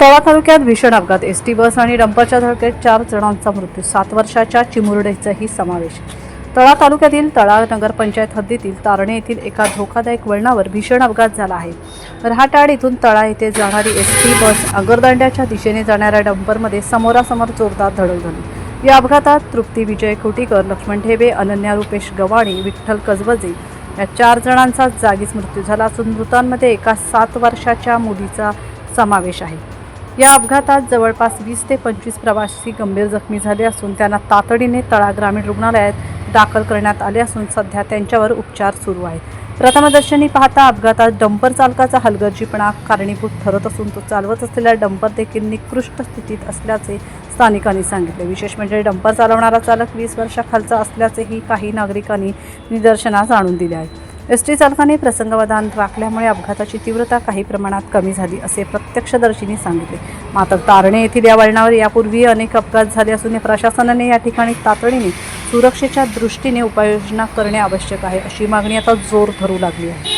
तळा तालुक्यात भीषण अपघात. एस टी बस आणि डंपरच्या धडकेत चार जणांचा मृत्यू. सात वर्षाच्या चिमुरडेचाही समावेश. तळा तालुक्यातील तळा नगरपंचायत हद्दीतील तारणे येथील एका धोकादायक वळणावर भीषण अपघात झाला आहे. रहाटाड इथून तळा येथे जाणारी एस टी बस अगरदांड्याच्या दिशेने जाणाऱ्या डंपरमध्ये समोरासमोर जोरदार धडक झाली. या अपघातात तृप्ती विजय कुटीकर लक्ष्मण ठेबे अनन्या रुपेश गवाणी विठ्ठल कसबजे या चार जणांचा जागीच मृत्यू झाला असून मृतांमध्ये एका सात वर्षाच्या मुलीचा समावेश आहे. या अपघातात जवळपास वीस ते पंचवीस प्रवासी गंभीर जखमी झाले असून त्यांना तातडीने तळा ग्रामीण रुग्णालयात दाखल करण्यात आले असून सध्या त्यांच्यावर उपचार सुरू आहेत. प्रथमदर्शनी पाहता अपघातात डंपर चालकाचा हलगर्जीपणा कारणीभूत ठरत असून तो चालवत असलेला डंपर देखील निकृष्ट स्थितीत असल्याचे स्थानिकांनी सांगितले. विशेष म्हणजे डंपर चालवणारा चालक वीस वर्षाखालचा असल्याचेही काही नागरिकांनी निदर्शनास आणून दिले आहे. एस टी चालकाने प्रसंगवधान राखल्यामुळे अपघाताची तीव्रता काही प्रमाणात कमी झाली असे प्रत्यक्षदर्शींनी सांगितले. मात्र तारणे येथील या वळणावर यापूर्वी अनेक अपघात झाले असून प्रशासनाने या ठिकाणी तातडीने सुरक्षेच्या दृष्टीने उपाययोजना करणे आवश्यक आहे अशी मागणी आता जोर धरू लागली आहे.